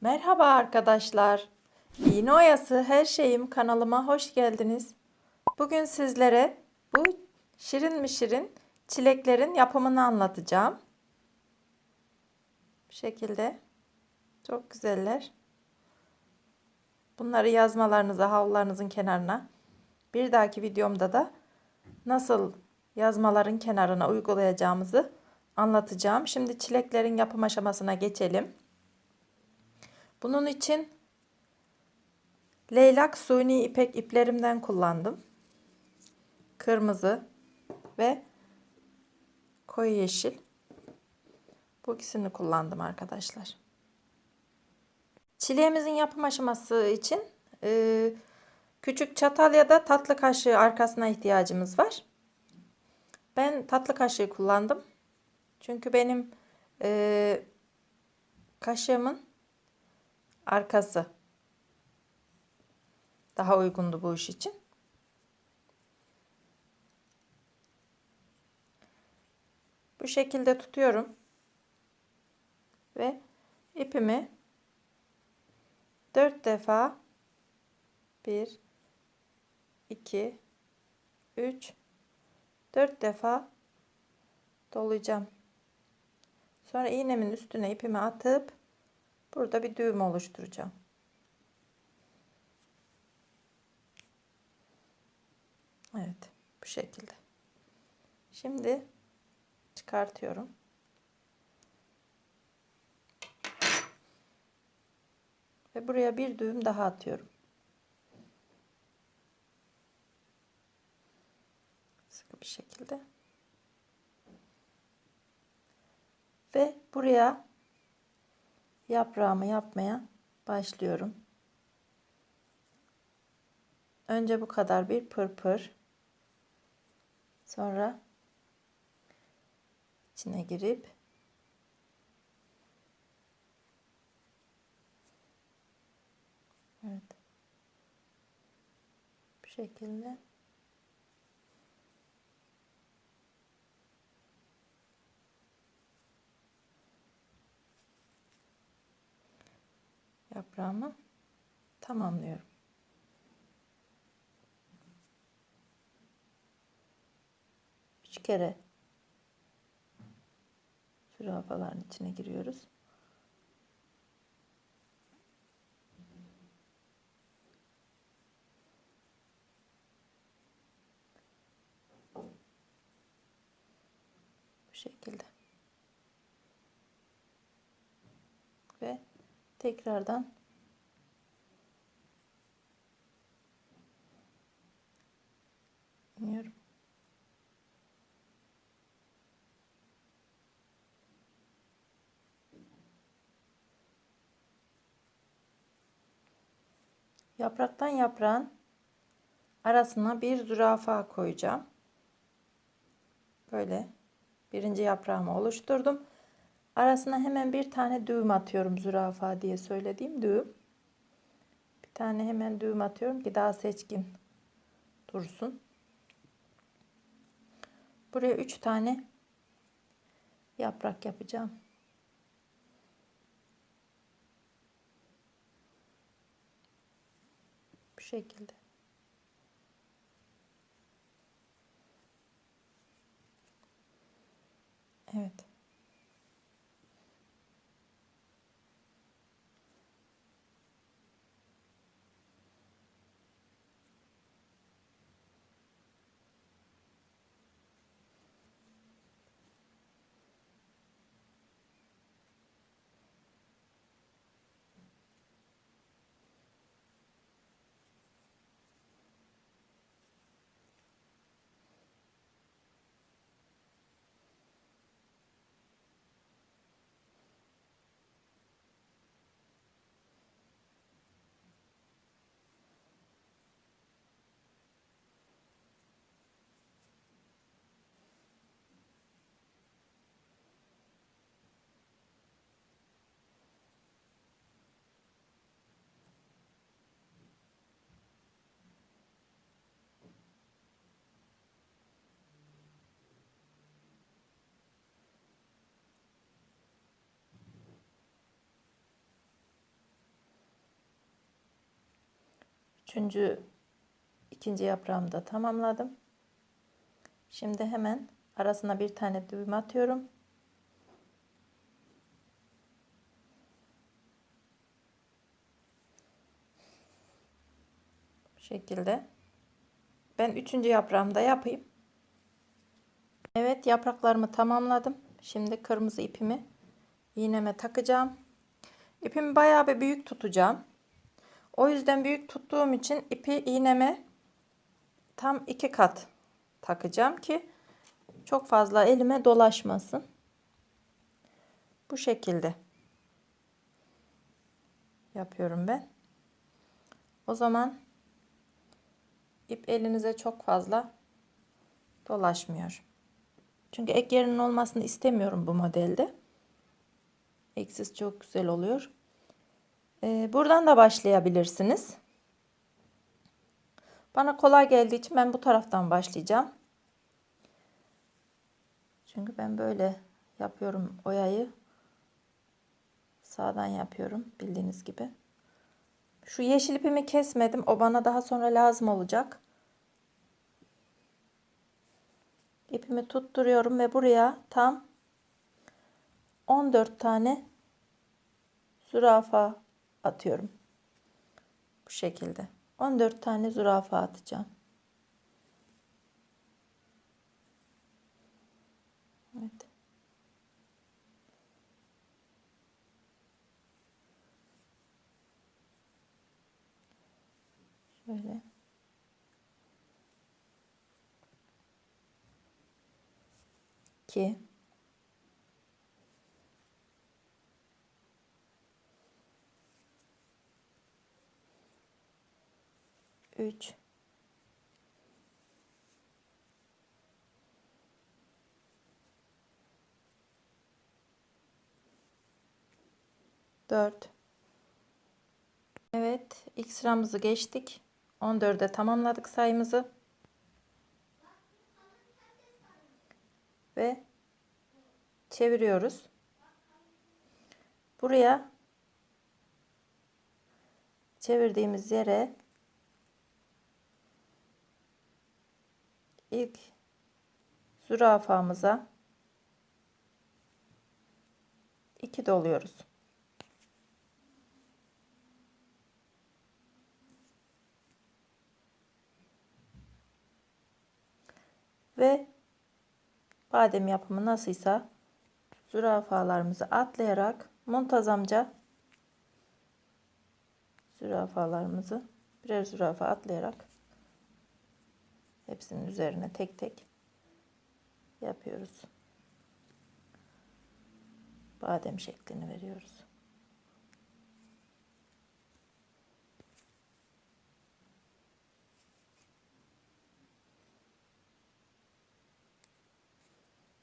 Merhaba arkadaşlar. İğne oyası her şeyim kanalıma hoş geldiniz. Bugün sizlere bu şirin mi şirin çileklerin yapımını anlatacağım. Bu şekilde çok güzeller. Bunları yazmalarınıza, havlularınızın kenarına. Bir dahaki videomda da nasıl yazmaların kenarına uygulayacağımızı anlatacağım. Şimdi çileklerin yapım aşamasına geçelim. Bunun için leylak suni ipek iplerimden kullandım. Kırmızı ve koyu yeşil. Bu ikisini kullandım arkadaşlar. Çileğimizin yapım aşaması için e, küçük çatal ya da tatlı kaşığı arkasına ihtiyacımız var. Ben tatlı kaşığı kullandım. Çünkü benim e, kaşığımın arkası daha uygundu bu iş için. Bu şekilde tutuyorum. Ve ipimi 4 defa 1 2 3 4 defa dolayacağım. Sonra iğnemin üstüne ipimi atıp burada bir düğüm oluşturacağım. Evet, bu şekilde. Şimdi çıkartıyorum. Ve buraya bir düğüm daha atıyorum. Sıkı bir şekilde. Ve buraya yaprağımı yapmaya başlıyorum. Önce bu kadar bir pırpır. Sonra içine girip Evet. Bu şekilde yaprağımı tamamlıyorum. Üç kere zürafaların içine giriyoruz. Bu şekilde. Ve tekrardan iniyorum. Yapraktan yaprağın arasına bir zürafa koyacağım. Böyle birinci yaprağımı oluşturdum. Arasına hemen bir tane düğüm atıyorum zürafa diye söylediğim düğüm. Bir tane hemen düğüm atıyorum ki daha seçkin dursun. Buraya üç tane yaprak yapacağım. Bu şekilde. Evet. Üçüncü, ikinci yaprağımı da tamamladım. Şimdi hemen arasına bir tane düğüm atıyorum. Bu şekilde. Ben üçüncü yaprağımı da yapayım. Evet yapraklarımı tamamladım. Şimdi kırmızı ipimi iğneme takacağım. İpimi bayağı bir büyük tutacağım. O yüzden büyük tuttuğum için ipi iğneme tam iki kat takacağım ki çok fazla elime dolaşmasın. Bu şekilde yapıyorum ben. O zaman ip elinize çok fazla dolaşmıyor. Çünkü ek yerinin olmasını istemiyorum bu modelde. Eksiz çok güzel oluyor. Ee, buradan da başlayabilirsiniz. Bana kolay geldiği için ben bu taraftan başlayacağım. Çünkü ben böyle yapıyorum oyayı. Sağdan yapıyorum bildiğiniz gibi. Şu yeşil ipimi kesmedim. O bana daha sonra lazım olacak. İpimi tutturuyorum ve buraya tam 14 tane zürafa atıyorum. Bu şekilde. 14 tane zürafa atacağım. Evet. Şöyle. İki. Üç. Dört. Evet, ilk sıramızı geçtik. 14'e tamamladık sayımızı. Ve çeviriyoruz. Buraya çevirdiğimiz yere ilk zürafamıza iki doluyoruz. Ve badem yapımı nasılsa zürafalarımızı atlayarak muntazamca zürafalarımızı birer zürafa atlayarak hepsinin üzerine tek tek yapıyoruz. Badem şeklini veriyoruz.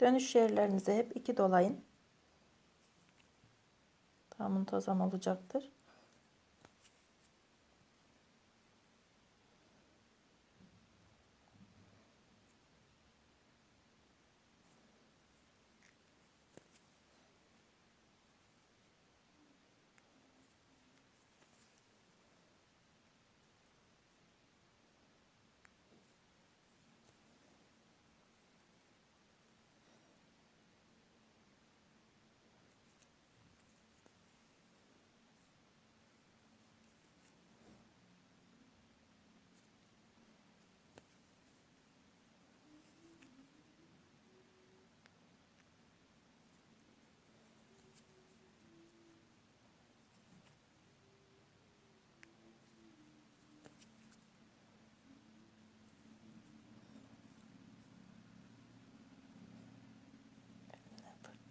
Dönüş yerlerinize hep iki dolayın. Tam muntazam olacaktır.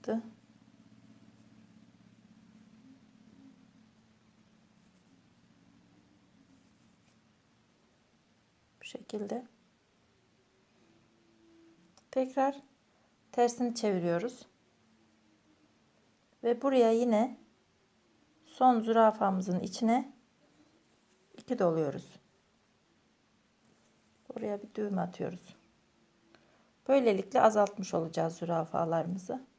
Çıktı. Bu şekilde. Tekrar tersini çeviriyoruz. Ve buraya yine son zürafamızın içine iki doluyoruz. Buraya bir düğüm atıyoruz. Böylelikle azaltmış olacağız zürafalarımızı.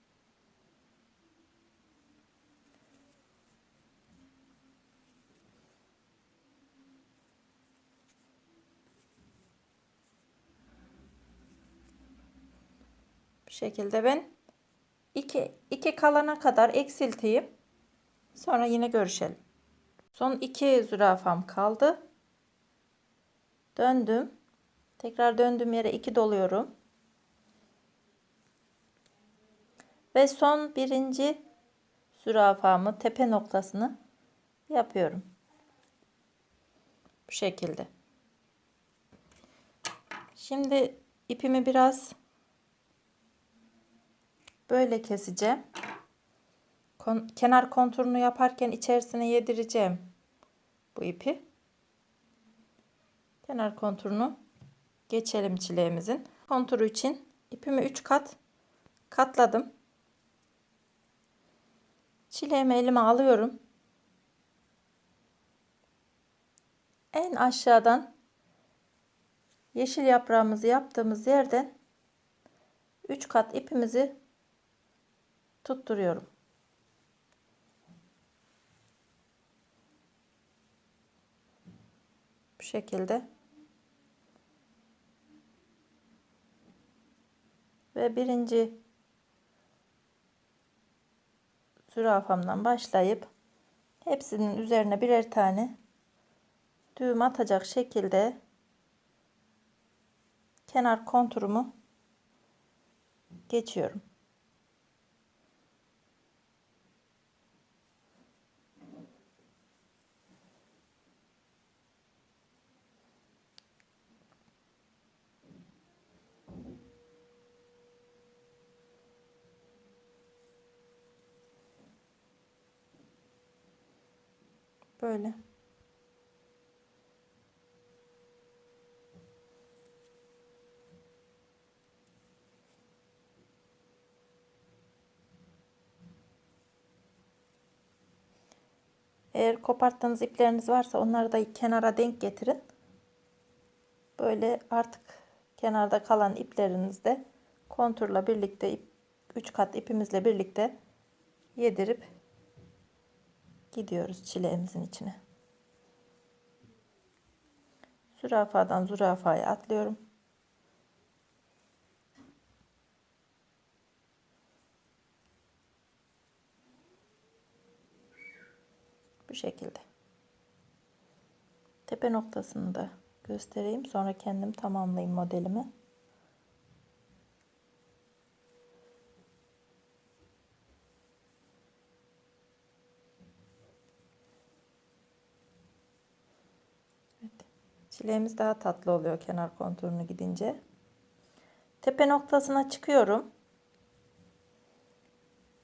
Şekilde ben iki, iki kalana kadar eksilteyim. Sonra yine görüşelim. Son iki zürafam kaldı. Döndüm. Tekrar döndüğüm yere iki doluyorum. Ve son birinci zürafamı tepe noktasını yapıyorum. Bu şekilde. Şimdi ipimi biraz böyle keseceğim. Kon kenar konturunu yaparken içerisine yedireceğim bu ipi. Kenar konturunu geçelim çileğimizin. Konturu için ipimi 3 kat katladım. Çileğimi elime alıyorum. En aşağıdan yeşil yaprağımızı yaptığımız yerden 3 kat ipimizi tutturuyorum. Bu şekilde. Ve birinci zürafamdan başlayıp hepsinin üzerine birer tane düğüm atacak şekilde kenar konturumu geçiyorum. Böyle. Eğer koparttığınız ipleriniz varsa onları da kenara denk getirin. Böyle artık kenarda kalan iplerinizde konturla birlikte ip, 3 kat ipimizle birlikte yedirip gidiyoruz çileğimizin içine. Zürafadan zürafaya atlıyorum. Bu şekilde. Tepe noktasını da göstereyim. Sonra kendim tamamlayayım modelimi. Evet. Çileğimiz daha tatlı oluyor kenar konturunu gidince. Tepe noktasına çıkıyorum.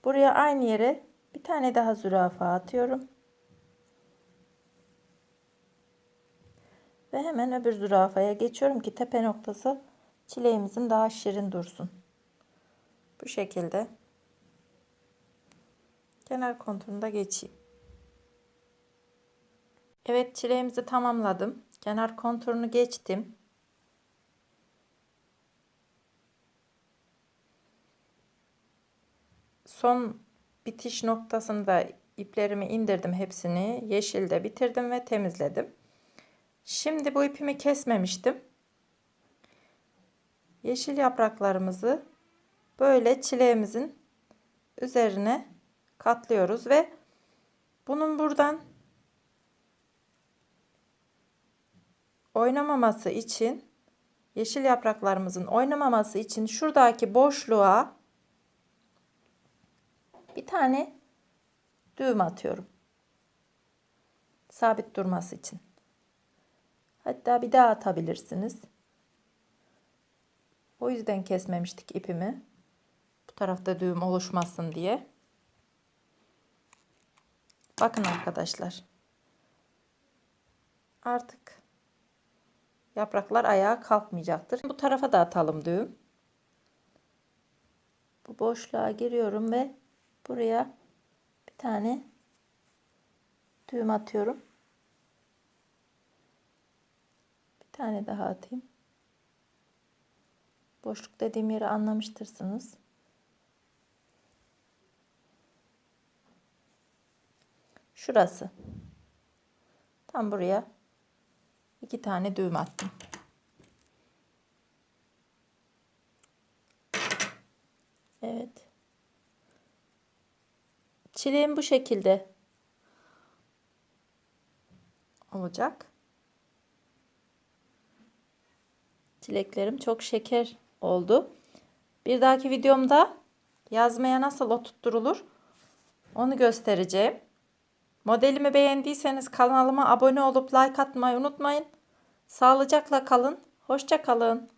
Buraya aynı yere bir tane daha zürafa atıyorum. Ve hemen öbür zürafaya geçiyorum ki tepe noktası çileğimizin daha şirin dursun. Bu şekilde kenar konturunda geçeyim. Evet çileğimizi tamamladım. Kenar konturunu geçtim. Son bitiş noktasında iplerimi indirdim hepsini. Yeşilde bitirdim ve temizledim. Şimdi bu ipimi kesmemiştim. Yeşil yapraklarımızı böyle çileğimizin üzerine katlıyoruz ve bunun buradan oynamaması için yeşil yapraklarımızın oynamaması için şuradaki boşluğa bir tane düğüm atıyorum. Sabit durması için. Hatta bir daha atabilirsiniz. O yüzden kesmemiştik ipimi. Bu tarafta düğüm oluşmasın diye. Bakın arkadaşlar. Artık yapraklar ayağa kalkmayacaktır. Bu tarafa da atalım düğüm. Bu boşluğa giriyorum ve buraya bir tane düğüm atıyorum. tane daha atayım. Boşluk dediğim yeri anlamıştırsınız. Şurası. Tam buraya iki tane düğüm attım. Evet. Çileğim bu şekilde olacak. Çileklerim çok şeker oldu. Bir dahaki videomda yazmaya nasıl oturtturulur onu göstereceğim. Modelimi beğendiyseniz kanalıma abone olup like atmayı unutmayın. Sağlıcakla kalın. Hoşça kalın.